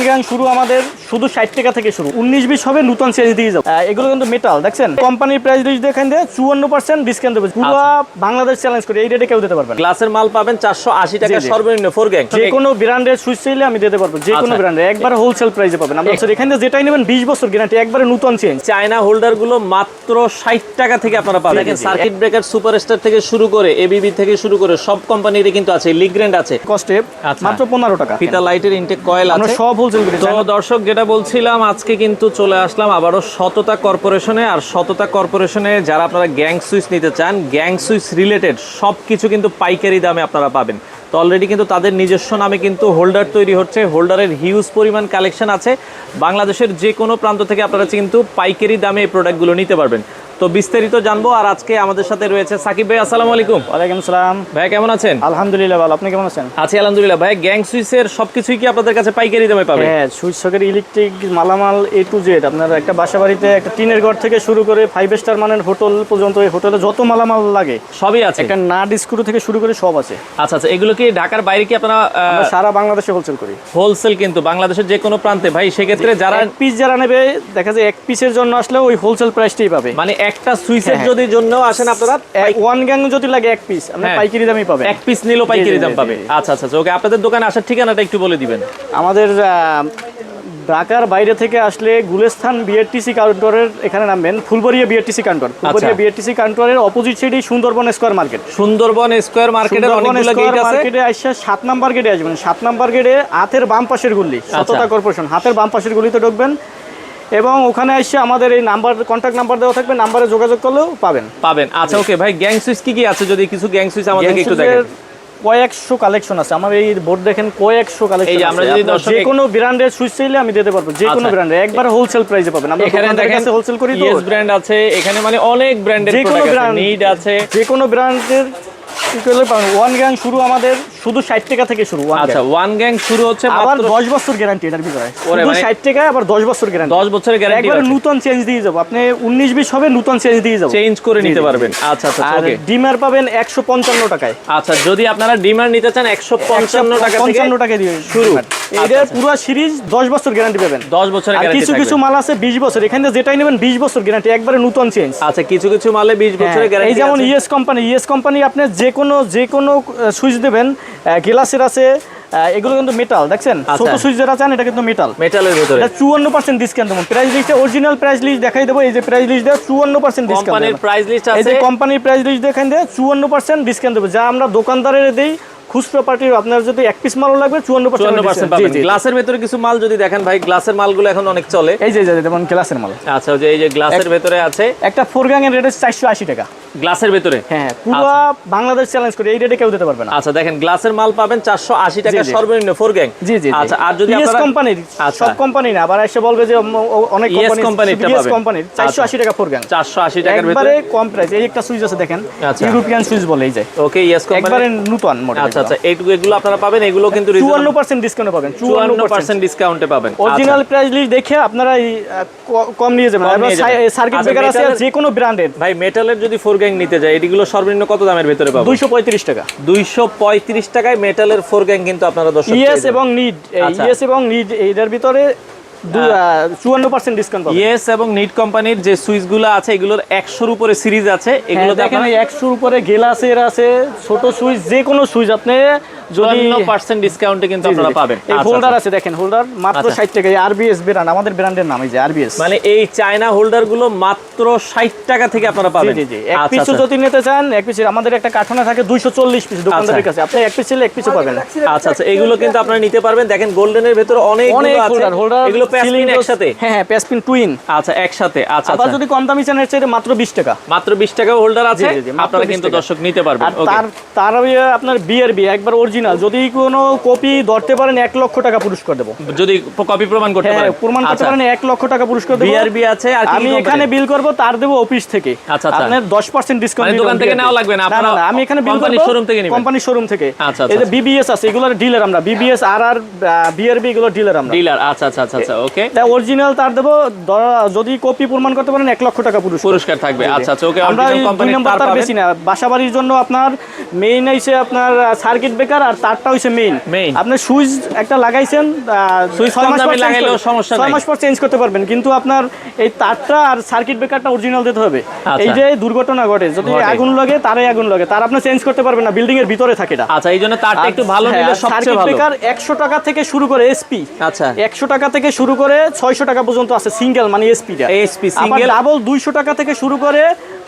Gang শুরু আমাদের। শুধু ষাট টাকা থেকে শুরু। উনিশ বিশ হবে নতুন চেঞ্জ দিয়ে যাব। এগুলো কিন্তু মেটাল দেখছেন? কোম্পানির প্রাইস লিস্ট দেখেন দিয়ে চুয়ান্ন পার্সেন্ট ডিসকাউন্ট দেবে। পুরো বাংলাদেশ চ্যালেঞ্জ করে এই রেটে কেউ দিতে পারবেন গ্লাসের মাল পাবেন চারশো আশি টাকা। সর্বনিম্ন ফোর গ্যাং যে কোনো ব্র্যান্ডের সুইচ চাইলে আমি দিতে পারব। যে কোনো আচ্ছা। ব্র্যান্ডের একবার হোলসেল প্রাইসে পাবেন। আমরা এখান থেকে যেটাই নেবেন বিশ বছর গ্যারান্টি একবারে নতুন চেঞ্জ চায়না হোল্ডারগুলো মাত্র ষাট টাকা থেকে আপনারা পাবেন। দেখেন সার্কিট ব্রেকার সুপারস্টার থেকে শুরু করে এবিবি থেকে শুরু করে সব কোম্পানির কিন্তু আছে লিগ্রেন্ড আছে। কস্টে আচ্ছা। মাত্র পনেরো টাকা। ফিতা লাইটের ইনটেক কয়েল আছে। সব হোলসেল তো দর্শক যেটা বলছিলাম, আজকে কিন্তু চলে আসলাম আবারও সততা কর্পোরেশনে। আর সততা কর্পোরেশনে যারা আপনারা গ্যাং সুইচ নিতে চান, গ্যাং সুইচ রিলেটেড সব কিছু কিন্তু পাইকারি দামে আপনারা পাবেন। তো অলরেডি কিন্তু তাদের নিজস্ব নামে কিন্তু হোল্ডার তৈরি হচ্ছে। হোল্ডারের হিউজ পরিমাণ কালেকশন আছে। বাংলাদেশের যে কোনো প্রান্ত থেকে আপনারা কিন্তু পাইকারি দামে এই প্রোডাক্টগুলো নিতে পারবেন। তো বিস্তারিত জানব আর আজকে আমাদের সাথে রয়েছে সাকিব ভাই আসসালামু আলাইকুম। ওয়ালাইকুম সালাম। ভাই কেমন আছেন? আলহামদুলিল্লাহ ভালো আপনি কেমন আছেন? আছি আলহামদুলিল্লাহ। ভাই গ্যাং সুইচের সবকিছুই কি আপনাদের কাছে পাইকারি দামে পাবেন হ্যাঁ সুইচ সকের ইলেকট্রিক মালামাল এ টু জেড আপনার একটা বাসা বাড়িতে একটা টিনের ঘর থেকে শুরু করে ফাইভ স্টার মানের হোটেল পর্যন্ত এই হোটেলে যত মালামাল লাগে সবই আছে। একটা নাট স্ক্রু থেকে শুরু করে সব আছে। আচ্ছা আচ্ছা এগুলো কি ঢাকার বাইরে কি আপনারা সারা বাংলাদেশে হোলসেল করি। হোলসেল কিন্তু বাংলাদেশের যে কোনো প্রান্তে। ভাই সেক্ষেত্রে যারা পিস যারা নেবে দেখা যায় এক পিসের জন্য আসলে ওই হোলসেল প্রাইসটাই পাবে। মানে একটা সুইচের হ্যাঁ, যদি জন্য আসেন আপনারা ওয়ান গ্যাং যদি লাগে এক পিস আপনি হ্যাঁ। পাইকারি দামই পাবেন। এক পিস নিলেও পাইকারি দাম পাবে আচ্ছা আচ্ছা ওকে আপনাদের দোকানে আসার ঠিকানাটা একটু বলে দিবেন। আমাদের ঢাকার বাইরে থেকে আসলে গুলেস্থান বিআরটিসি কাউন্টারের এখানে নামবেন ফুলবরিয়া বিআরটিসি কাউন্টার। ফুলবরিয়া আচ্ছা। বিআরটিসি কাউন্টারের অপোজিট সাইডেই Sundarban square market Sundarban square মার্কেটের অনেকগুলো গেট আছে। মার্কেটে আসছে সাত নাম্বার গেটে আসবেন। সাত নাম্বার গেটে হাতের বাম পাশের গুলি আচ্ছা। সততা কর্পোরেশন হাতের বাম পাশের গুলিতে ঢুকবেন। এবং ওখানে এসে আমাদের এই নাম্বার কন্ট্যাক্ট নাম্বার দেওয়া থাকবে নাম্বারে যোগাযোগ করলেও পাবেন। পাবেন। আচ্ছা ওকে ভাই গ্যাং সুইচ কি কি আছে? যদি কিছু গ্যাং সুইচ আমাদেরকে একটু দেখেন। কয়েকশো কালেকশন আছে। আমার এই বোর্ড দেখেন কয়েকশো কালেকশন আমরা যদি যে কোনো ব্র্যান্ডের সুইচ চাইলে আমি দিতে পারব। যে কোনো আচ্ছা। ব্র্যান্ডের একবার হোলসেল প্রাইসে পাবেন। আমরা এখানে দেখেন হোলসেল করি তো। ইয়েস ব্র্যান্ড আছে। এখানে মানে অনেক ব্র্যান্ডের যে কোনো প্রোডাক্ট আছে। ব্র্যান্ড নিড আছে। যে কোনো ব্র্যান্ডের ওয়ান গ্যাং শুরু আমাদের। শুধু ষাট টাকা থেকে শুরু আচ্ছা ওয়ান গ্যাং শুরু হচ্ছে আবার মাত্র দশ বছর গ্যারান্টি এটার ভিতরে। শুধু মানে- ষাট টাকা আবার দশ বছর গ্যারান্টি 10 বছরের গ্যারান্টি একবারে নতুন চেঞ্জ দিয়ে যাব। আপনি উনিশ বিশ হবে নতুন চেঞ্জ দিয়ে যাব। চেঞ্জ করে নিতে পারবেন। আচ্ছা আচ্ছা ওকে ডিমার পাবেন একশো পঞ্চান্ন টাকায়। আচ্ছা যদি আপনারা ডিমান্ড নিতে চান একশো পঞ্চান্ন টাকা থেকে পঞ্চান্ন টাকা দিয়ে শুরু। এটার আচ্ছা। পুরো সিরিজ দশ বছর গ্যারান্টি পাবেন। দশ বছরের আর গ্যারান্টি কিছু কিছু মাল আছে বিশ বছর। এখানে যেটাই নেবেন বিশ বছর গ্যারান্টি একবারে নতুন চেঞ্জ আচ্ছা কিছু কিছু মালে বিশ বছরের হ্যাঁ, এই যেমন ইএস কোম্পানি ইএস কোম্পানি আপনি যে কোনো যে কোনো সুইচ দেবেন গ্লাসের আছে এগুলো কিন্তু মেটাল দেখছেন? আচ্ছা। ছোট সুইচ যেটা চান এটা কিন্তু মেটাল মেটালের ভিতরে। এটা চুয়ান্ন পার্সেন্ট ডিসকাউন্ট দেবো। প্রাইস লিস্টে অরিজিনাল প্রাইস লিস্ট দেখাই দেবো এই যে প্রাইস লিস্ট দেওয়া চুয়ান্ন পার্সেন্ট ডিসকাউন্ট কোম্পানির প্রাইস লিস্ট এই যে কোম্পানির প্রাইস লিস্ট দেখান দেয় চুয়ান্ন পার্সেন্ট ডিসকাউন্ট দেবো। যা আমরা দোকানদারের দেই খুচরো পার্টির আপনার যদি এক পিস মালও লাগবে চুয়ান্ন পার্সেন্ট গ্লাসের ভেতরে কিছু মাল যদি দেখেন ভাই গ্লাসের মালগুলো এখন অনেক চলে। এই যে যেমন গ্লাসের মাল। আচ্ছা যে এই যে গ্লাসের ভেতরে আছে। একটা ফোর গ্যাং এর রেট চারশো আশি টাকা। গ্লাসের ভেতরে? হ্যাঁ পুরো বাংলাদেশ চ্যালেঞ্জ করে এই রেটে কেউ দিতে পারবে না। আচ্ছা দেখেন গ্লাসের মাল পাবেন চারশো আশি টাকা সর্বনিম্ন ফোর গ্যাং জি জি আচ্ছা আর যদি আপনারা কোম্পানির আচ্ছা। সব কোম্পানি না আবার এসে বলবে যে অনেক কোম্পানি কোম্পানির চারশো আশি টাকা ফোর গ্যাং চারশো আশি টাকার ভেতরে একবারে কম প্রাইস এই একটা সুইচ আছে দেখেন আচ্ছা। ইউরোপিয়ান সুইচ বলে এই যে। ওকে ইয়েস একবারে নতুন মডেল আচ্ছা আচ্ছা এগুলো আপনারা পাবেন এগুলো কিন্তু চুয়ান্ন পার্সেন্ট ডিসকাউন্ট পাবেন চুয়ান্ন চুয়ান্ন পার্সেন্ট ডিসকাউন্টে পাবেন অরিজিনাল প্রাইস লিস্ট দেখে আপনারা কম নিয়ে যাবেন। সার্কিট আচ্ছা, ব্রেকার আছে যে কোনো ব্র্যান্ডের আচ্ছা। ভাই মেটালের যদি ফোর গ্যাং নিতে যায় এটিগুলো সর্বনিম্ন কত দামের ভিতরে পাবো? দুইশো পঁয়ত্রিশ টাকা। দুইশো পঁয়ত্রিশ টাকায় মেটালের ফোর গ্যাং কিন্তু আপনারা দর্শক ইয়েস এবং নিড ইয়েস এবং নিড এইটার ভিতরে চুয়ান্ন পার্সেন্ট ডিসকাউন্ট পাবেন। ইয়েস এবং নিট কোম্পানির যে সুইচগুলো আছে এগুলোর একশোর উপরে সিরিজ আছে। এগুলো দেখেন আপনারা এই একশোর উপরে গেলাসের আছে ছোট সুইচ যে কোনো সুইচ আপনি ডিসকাউন্টে কিন্তু আপনারা পাবেন। এই হোল্ডার। আছে দেখেন হোল্ডার মাত্র। ষাট টাকা আরবিএস ব্র্যান্ড আমাদের ব্র্যান্ডের নাম এই যে আরবিএস মানে এই চায়না হোল্ডারগুলো মাত্র ষাট টাকা থেকে আপনারা পাবেন। জি জি। এক। যদি নিতে চান এক পিসের আমাদের একটা কার্টনে থাকে দুইশো চল্লিশ পিস দোকানদারের কাছে আপনি এক পিস ছিলে এক পিসও পাবেন। আচ্ছা আচ্ছা। এগুলো কিন্তু আপনারা নিতে পারবেন। দেখেন গোল্ডেনের ভেতরে অনেক আছে। এগুলো প্যাসপিন একসাথে? হ্যাঁ হ্যাঁ প্যাসপিন টুইন আচ্ছা একসাথে। আচ্ছা আবার আচ্ছা। যদি কম দামি চান এর চাইতে মাত্র বিশ টাকা। মাত্র বিশ টাকা হোল্ডার আছে? আপনারা কিন্তু দর্শক নিতে পারবেন। আর তার তার আপনার বিআরবি একবার অরিজিনাল যদি কোনো কপি ধরতে পারেন এক লক্ষ টাকা পুরস্কার দেবো। যদি কপি প্রমাণ করতে হ্যাঁ পারেন। প্রমাণ করতে আচ্ছা। পারেন এক লক্ষ টাকা পুরস্কার দেবো। বিআরবি আছে আর আমি এখানে বিল করব তার দেবো অফিস থেকে। আচ্ছা, আচ্ছা। আপনার দশ পার্সেন্ট ডিসকাউন্ট দোকান থেকে নেওয়া লাগবে না, আপনারা আমি এখানে বিল করব showroom থেকে নিবেন? কোম্পানির শোরুম থেকে। আচ্ছা, এই যে আচ্ছা। বিবিএস আছে এগুলোর ডিলার আমরা বিবিএস আর আর বিআরবি এগুলো ডিলার আমরা। ডিলার আচ্ছা আচ্ছা আচ্ছা আচ্ছা ওকে তা অরিজিনাল তার দেবো যদি কপি প্রমাণ করতে পারেন এক লক্ষ টাকা পুরস্কার। পুরস্কার থাকবে আচ্ছা আচ্ছা ওকে আমরা কোম্পানি নম্বর তার বেশি না বাসা বাড়ির জন্য আপনার মেইন হইছে আপনার সার্কিট ব্রেকার আর তারটা হচ্ছে মেইন আপনি সুইচ একটা লাগাইছেন সুইচ ছয় মাস পর লাগাইলেও সমস্যা ছয় মাস পর চেঞ্জ করতে পারবেন কিন্তু আপনার এই তারটা আর সার্কিট ব্রেকারটা অরিজিনাল দিতে হবে। আচ্ছা। এই যে দুর্ঘটনা ঘটে যদি আগুন লাগে তারে আগুন লাগে তার আপনি চেঞ্জ করতে পারবেন না বিল্ডিং এর ভিতরে থাকে এটা। আচ্ছা এই জন্য তারটা একটু ভালো নিলে সবচেয়ে ভালো। ব্রেকার একশো টাকা থেকে শুরু করে এসপি আচ্ছা। একশো টাকা থেকে শুরু করে ছয়শো টাকা পর্যন্ত আছে সিঙ্গেল মানে এসপিটা এসপি single। ডাবল দুইশো টাকা থেকে শুরু করে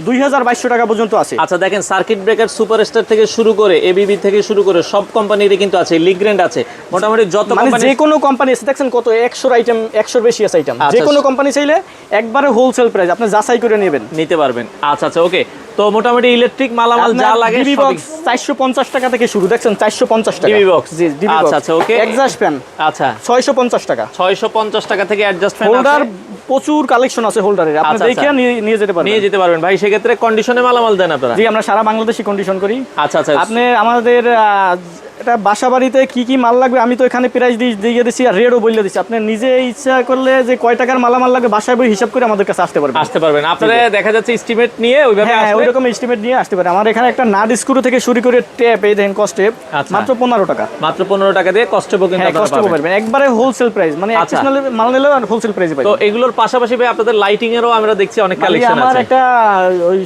দুই হাজার বাইশশো টাকা পর্যন্ত আছে। আচ্ছা দেখেন সার্কিট ব্রেকার সুপারস্টার থেকে শুরু করে এবিবি থেকে শুরু করে সব কোম্পানিরই কিন্তু আছে লিগ্রেন্ড আছে। মোটামুটি যত যে কোনো কোম্পানি আছে দেখছেন কত একশোর আইটেম একশোর বেশি আছে আইটেম যে আচ্ছা। কোনো কোম্পানি চাইলে একবারে হোলসেল প্রাইস আপনি যাচাই করে নেবেন। নিতে পারবেন। আচ্ছা আচ্ছা ওকে তো মোটামুটি ইলেকট্রিক মালামাল যা লাগে ডিবি বক্স চারশো পঞ্চাশ টাকা থেকে শুরু দেখছেন চারশো পঞ্চাশ টাকা। DB box? জি ডিবি আচ্ছা, আচ্ছা, okay. এক্সাস্ট ফ্যান আচ্ছা। ছয়শো পঞ্চাশ টাকা। ছয়শো পঞ্চাশ টাকা থেকে অ্যাডজাস্ট ফ্যান হোল্ডার প্রচুর কালেকশন আছে হোল্ডারের আপনি আচ্ছা, দেখে আচ্ছা। নিয়ে যেতে পারবেন। নিয়ে যেতে পারবেন। ভাই সেক্ষেত্রে কন্ডিশনে মালামাল দেন আপনারা। জি আমরা সারা বাংলাদেশে কন্ডিশন করি। আচ্ছা আচ্ছা। আপনি আমাদের আহ, এটা বাসা বাড়িতে কি কি মাল লাগবে? আমি তো এখানে প্রাইস দিয়ে দিচ্ছি আর রেটও বলে দিচ্ছি আপনি নিজে ইচ্ছা করলে যে কয় টাকার মালামাল লাগবে বাসায় বই হিসাব করে আমাদের কাছে আসতে পারবেন। আসতে পারবেন। আপনারা দেখা যাচ্ছে এস্টিমেট নিয়ে ওইভাবে হ্যাঁ ওই রকম এস্টিমেট নিয়ে আসতে পারে। আমার এখানে একটা নাট স্ক্রু থেকে শুরু করে ট্যাপ এই দেখেন কস্টেপ আচ্ছা। মাত্র পনেরো টাকা। মাত্র পনেরো টাকা দিয়ে কষ্টবো কিন্তু হ্যাঁ কস্টেপ পাবেন। পারবেন। একবারে হোলসেল প্রাইস মানে আচ্ছা। অ্যাডিশনাল মাল নিলেও হোলসেল প্রাইসে তো এগুলোর পাশাপাশি ভাই আপনাদের লাইটিং এরও আমরা দেখছি অনেক মানে কালেকশন আমার একটা ওই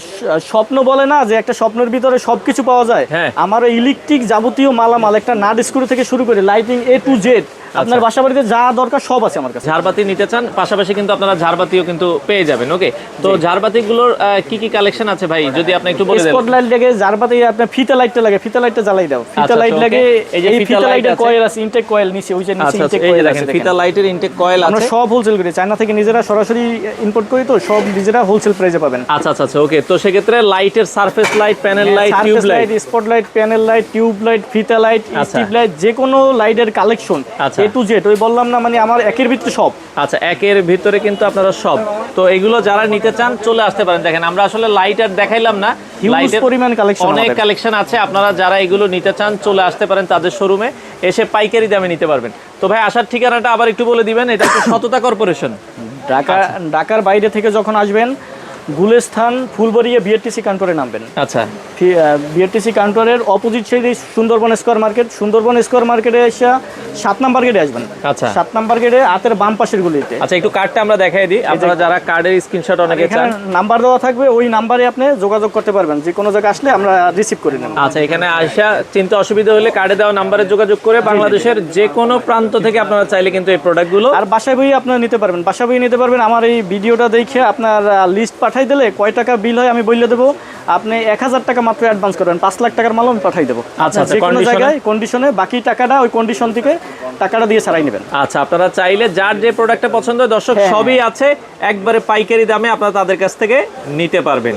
স্বপ্ন বলে না যে একটা স্বপ্নের ভিতরে সবকিছু পাওয়া যায়। হ্যাঁ। আমার ইলেকট্রিক যাবতীয় মালামাল একটা নাট স্ক্রু থেকে শুরু করে লাইটিং এ টু জেড আচ্ছা। আপনার বাসা বাড়িতে যা দরকার সব আছে আমার কাছে। ঝাড়বাতি নিতে চান পাশাপাশি কিন্তু আপনারা ঝাড়বাতিও কিন্তু পেয়ে যাবেন ওকে তো ঝাড়বাতিগুলোর কি কি কালেকশন আছে ভাই? যদি আপনি একটু বলে দেন। স্পট লাইট লাগে যার পাতে আপনার ফিতা লাইটটা লাগে ফিতা লাইটটা জ্বালাই দাও। ফিতা আচ্ছা, লাইট লাগে এই যে ফিতা ফিতা লাইটের কয়েল আছে। ইনটেক কয়েল নিচে ওই যে নিচে আচ্ছা আচ্ছা, ইনটেক কয়েল দেখেন আছে ফিতা। লাইটের ইনটেক কয়েল আছে আমরা সব হোলসেল করি চায়না থেকে নিজেরা সরাসরি ইম্পোর্ট করি তো সব নিজেরা হোলসেল প্রাইসে পাবেন। আচ্ছা আচ্ছা আচ্ছা ওকে তো সেক্ষেত্রে লাইটের surface light panel light tube light spot light panel light tube light ফিতা লাইট আচ্ছা। স্ট্রিপ লাইট যে কোনো লাইটের কালেকশন আচ্ছা। এ টু জেড ওই বললাম না মানে আমার একের ভিতরে সব। আচ্ছা একের ভিতরে কিন্তু আপনারা সব। তো এগুলো যারা নিতে চান চলে আসতে পারেন। দেখেন আমরা আসলে লাইট আর দেখাইলাম না। লাইটের পরিমাণ কালেকশন অনেক কালেকশন আছে। আপনারা যারা এগুলো নিতে চান চলে আসতে পারেন তাদের শোরুমে এসে পাইকারি দামে নিতে পারবেন। তো ভাই আসার ঠিকানাটা আবার একটু বলে দিবেন। এটা হচ্ছে সততা কর্পোরেশন। ঢাকা। ঢাকার বাইরে থেকে যখন আসবেন গুলেস্থান ফুলবাড়িয়া বিআরটিসি কাউন্টারে নামবেন। আচ্ছা। বিআরটিসি কাউন্টারের অপোজিট সাইডে Sundarban square market Sundarban square মার্কেটে এসে সাত নাম্বার গেটে আসবেন। আচ্ছা। সাত নাম্বার গেটে হাতের বাম পাশের গুলিতে। আচ্ছা একটু কার্ডটা আমরা দেখাই দিই। আপনারা যারা কার্ডের স্ক্রিনশট অনেকে চান। নাম্বার দেওয়া থাকবে ওই নাম্বারে আপনি যোগাযোগ করতে পারবেন। যে কোনো জায়গায় আসলে আমরা রিসিভ করে নেব। আচ্ছা এখানে আসা চিন্তা অসুবিধা হলে কার্ডে দেওয়া নাম্বারে যোগাযোগ করে বাংলাদেশের যে কোনো প্রান্ত থেকে আপনারা চাইলে কিন্তু এই প্রোডাক্টগুলো আর বাসায় বই আপনারা নিতে পারবেন। বাসা বই নিতে পারবেন। আমার এই ভিডিওটা দেখে আপনার লিস্ট পাঠাই দিলে কয় টাকা বিল হয় আমি বললে দেবো। আপনি এক হাজার টাকা মাত্র অ্যাডভান্স করবেন পাঁচ লাখ টাকার মাল আমি পাঠাই দেবো। আচ্ছা, আচ্ছা যে কোনো জায়গায় কন্ডিশনে বাকি টাকাটা ওই কন্ডিশন থেকে টাকাটা দিয়ে ছাড়াই নেবেন। আচ্ছা আপনারা চাইলে যার যে প্রোডাক্টটা পছন্দ দর্শক হ্যাঁ। সবই আছে একবারে পাইকারি দামে আপনারা তাদের কাছ থেকে নিতে পারবেন।